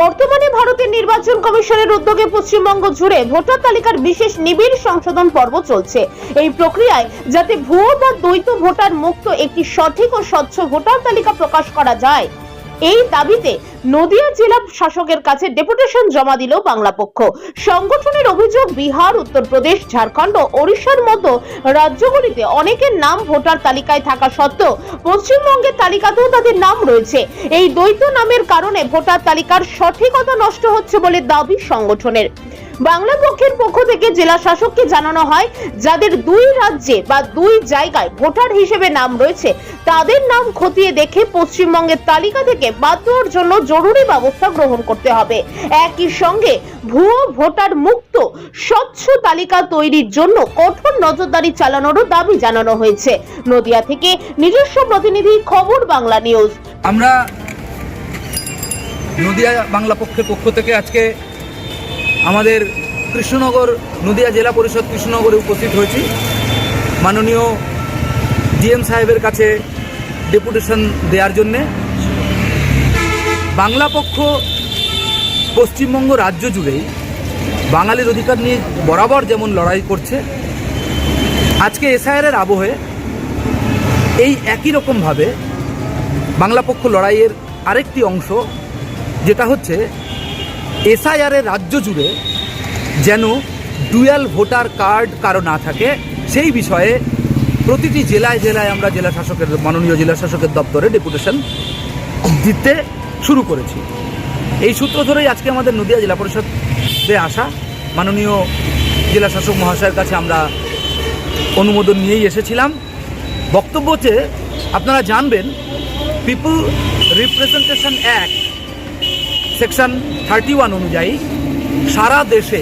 বর্তমানে ভারতের নির্বাচন কমিশনের উদ্যোগে পশ্চিমবঙ্গ জুড়ে ভোটার তালিকার বিশেষ নিবিড় সংশোধন পর্ব চলছে। এই প্রক্রিয়ায় যাতে ভুয়ো বা দ্বৈত ভোটার মুক্ত একটি সঠিক ও স্বচ্ছ ভোটার তালিকা প্রকাশ করা যায়, এই দাবিতে নদিয়া জেলা শাসকের কাছে ডেপুটেশন জমা দিল বাংলা পক্ষ। সংগঠনের অভিযোগ, বিহার, উত্তরপ্রদেশ, ঝাড়খণ্ড ও ওড়িশার মতো রাজ্যগুলিতে অনেকের নাম ভোটার তালিকায় থাকা সত্ত্বেও পশ্চিমবঙ্গের তালিকাতেও তাদের নাম রয়েছে। এই দ্বৈত নামের কারণে ভোটার তালিকার সঠিকতা নষ্ট হচ্ছে বলে দাবি সংগঠনের। বাংলা পক্ষের পক্ষ থেকে জেলা শাসককে জানানো হয়, যাদের দুই রাজ্যে বা দুই জায়গায় ভোটার হিসেবে নাম রয়েছে, তাদের নাম খতিয়ে দেখে পশ্চিমবঙ্গের তালিকা থেকে বাদ দেওয়ার জন্য জরুরি ব্যবস্থা গ্রহণ করতে হবে। একই সঙ্গে ভুয়ো ভোটার মুক্ত, স্বচ্ছ তালিকা তৈরির জন্য কঠোর নজরদারি চালানোরও দাবি জানানো হয়েছে। নদিয়া থেকে নিজস্ব প্রতিনিধি খবর বাংলা নিউজ। আমরা নদিয়া বাংলা পক্ষের পক্ষ থেকে আজকে আমাদের কৃষ্ণনগর, নদিয়া জেলা পরিষদ কৃষ্ণনগরে উপস্থিত হয়েছি। মাননীয় ডিএম সাহেবের কাছে ডেপুটেশন দেওয়ার জন্যে। বাংলা পক্ষ পশ্চিমবঙ্গ রাজ্য জুড়েই বাঙালির অধিকার নিয়ে বরাবর যেমন লড়াই করছে, আজকে এসআইআরের আবহে এই একই রকমভাবে বাংলা পক্ষ লড়াইয়ের আরেকটি অংশ, যেটা হচ্ছে এসআইআরের রাজ্য জুড়ে যেন ডুয়াল ভোটার কার্ড কারও না থাকে, সেই বিষয়ে প্রতিটি জেলায় জেলায় আমরা জেলা শাসকের, মাননীয় জেলা শাসকের দপ্তরে ডেপুটেশন দিতে শুরু করেছি। এই সূত্র ধরেই আজকে আমাদের নদিয়া জেলা পরিষদে আসা। মাননীয় জেলা শাসক মহাশয়ের কাছে আমরা অনুমোদন নিয়েই এসেছিলাম। বক্তব্য হচ্ছে, আপনারা জানবেন people representation act section thirty one অনুযায়ী সারা দেশে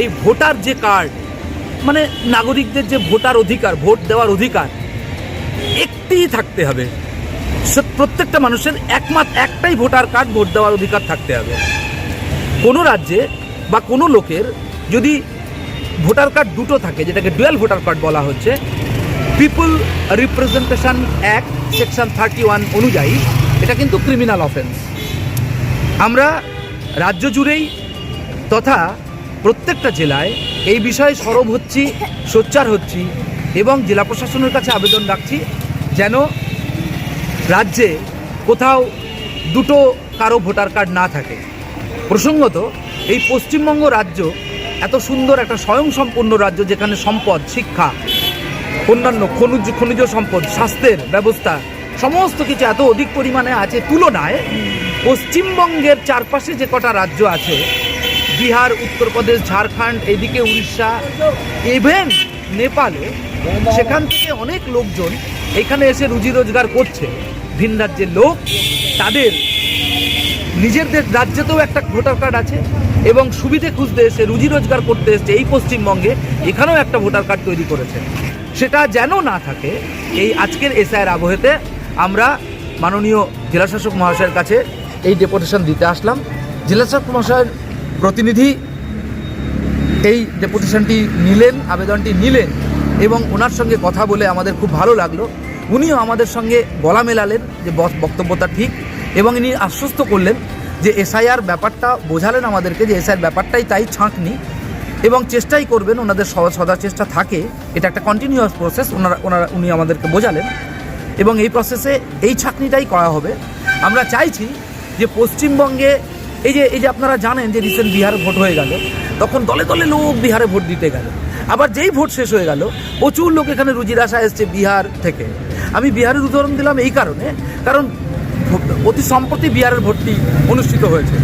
এই ভোটার যে কার্ড মানে নাগরিকদের যে ভোটার অধিকার, ভোট দেওয়ার অধিকার, একটিই থাকতে হবে। প্রত্যেকটা মানুষের একমাত্র একটাই ভোটার কার্ড, ভোট দেওয়ার অধিকার থাকতে হবে। কোনো রাজ্যে বা কোনো লোকের যদি ভোটার কার্ড দুটো থাকে, যেটাকে ডুয়েল ভোটার কার্ড বলা হচ্ছে, people representation act, section thirty one অনুযায়ী এটা কিন্তু ক্রিমিনাল অফেন্স। আমরা রাজ্য জুড়েই তথা প্রত্যেকটা জেলায় এই বিষয়ে সরব হচ্ছি, সোচ্চার হচ্ছি এবং জেলা প্রশাসনের কাছে আবেদন রাখছি যেন রাজ্যে কোথাও দুটো কারও ভোটার কার্ড না থাকে। প্রসঙ্গত, এই পশ্চিমবঙ্গ রাজ্য এত সুন্দর একটা স্বয়ংসম্পূর্ণ রাজ্য যেখানে সম্পদ, শিক্ষা, অন্যান্য খনিজ খনিজ সম্পদ, স্বাস্থ্যের ব্যবস্থা সমস্ত কিছু এত অধিক পরিমাণে আছে তুলনায় পশ্চিমবঙ্গের চারপাশে যে কটা রাজ্য আছে, বিহার, উত্তরপ্রদেশ, ঝাড়খণ্ড এদিকে উড়িষ্যা ইভেন নেপালে, সেখান থেকে অনেক লোকজন এখানে এসে রুজি রোজগার করছে। ভিন রাজ্যের লোক, তাদের নিজেদের রাজ্যেতেও একটা ভোটার কার্ড আছে এবং সুবিধে খুঁজতে এসে, রুজি রোজগার করতে এসছে এই পশ্চিমবঙ্গে এখানেও একটা ভোটার কার্ড তৈরি করেছে। সেটা যেন না থাকে, এই আজকের এসআইয়ের আবহেতে আমরা মাননীয় জেলাশাসক মহাশয়ের কাছে এই ডেপুটেশন দিতে আসলাম। জেলাশাসক মহাশয়ের প্রতিনিধি এই ডেপুটেশনটি নিলেন, আবেদনটি নিলেন এবং ওনার সঙ্গে কথা বলে আমাদের খুব ভালো লাগল। উনিও আমাদের সঙ্গে গলা মেলালেন যে বক্তব্যটা ঠিক এবং ইনি আশ্বস্ত করলেন যে এসআইআর ব্যাপারটা বোঝালেন আমাদেরকে যে এসআইআর ব্যাপারটাই তাই ছাঁকনি এবং চেষ্টাই করবেন ওনাদের সদা চেষ্টা থাকে। এটা একটা কন্টিনিউয়াস প্রসেস ওনারা ওনারা, উনি আমাদেরকে বোঝালেন এবং এই প্রসেসে এই ছাঁকনিটাই করা হবে। আমরা চাইছি যে পশ্চিমবঙ্গে এই যে এই যে আপনারা জানেন যে রিসেন্ট বিহারে ভোট হয়ে গেল, তখন দলে দলে লোক বিহারে ভোট দিতে গেল। আবার যেই ভোট শেষ হয়ে গেল, প্রচুর লোক এখানে রুজির আশা এসছে বিহার থেকে। আমি বিহারের উদাহরণ দিলাম এই কারণে, কারণ অতি সম্প্রতি বিহারের ভোটটি অনুষ্ঠিত হয়েছে।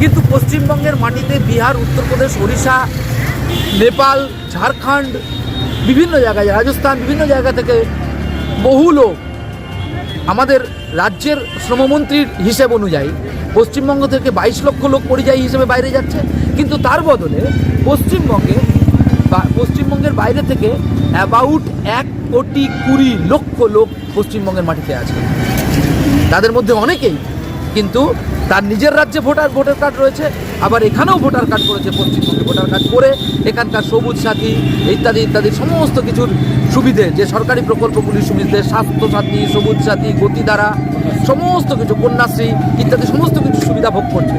কিন্তু পশ্চিমবঙ্গের মাটিতে বিহার, উত্তরপ্রদেশ, ওড়িশা, নেপাল, ঝাড়খণ্ড, বিভিন্ন জায়গায়, রাজস্থান, বিভিন্ন জায়গা থেকে বহু লোক আমাদের রাজ্যের শ্রমমন্ত্রীর হিসেব অনুযায়ী পশ্চিমবঙ্গ থেকে বাইশ লক্ষ লোক পরিযায়ী হিসেবে বাইরে যাচ্ছে। কিন্তু তার বদলে পশ্চিমবঙ্গে পশ্চিমবঙ্গের বাইরে থেকে অ্যাবাউট এক কোটি কুড়ি লক্ষ লোক পশ্চিমবঙ্গের মাটিতে আছে। তাদের মধ্যে অনেকেই কিন্তু তার নিজের রাজ্যে ভোটার ভোটার কার্ড রয়েছে, আবার এখানেও ভোটার কার্ড করেছে পশ্চিমবঙ্গে ভোটার কার্ড করে এখানকার সবুজ সাথী ইত্যাদি ইত্যাদি সমস্ত কিছুর সুবিধে যে সরকারি প্রকল্পগুলির সুবিধে, স্বাস্থ্য সাথী, সবুজ সাথী গতিধারা সমস্ত কিছু, কন্যাশ্রী ইত্যাদি সমস্ত কিছু সুবিধা ভোগ করছে।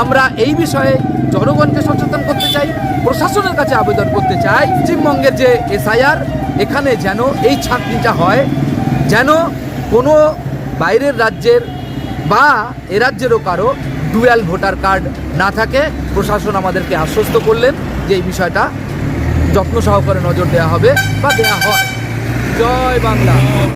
আমরা এই বিষয়ে জনগণকে সচেতন করতে চাই, প্রশাসনের কাছে আবেদন করতে চাই পশ্চিমবঙ্গের যে এসআইআর, এখানে যেন এই ছাঁকনিটা হয়, যেন কোনো বাইরের রাজ্যের বা এ রাজ্যেরও কারও ডুয়াল ভোটার কার্ড না থাকে। প্রশাসন আমাদেরকে আশ্বস্ত করলেন যে এই বিষয়টা যত্ন সহকারে নজর দেওয়া হবে বা দেওয়া হয়। জয় বাংলা।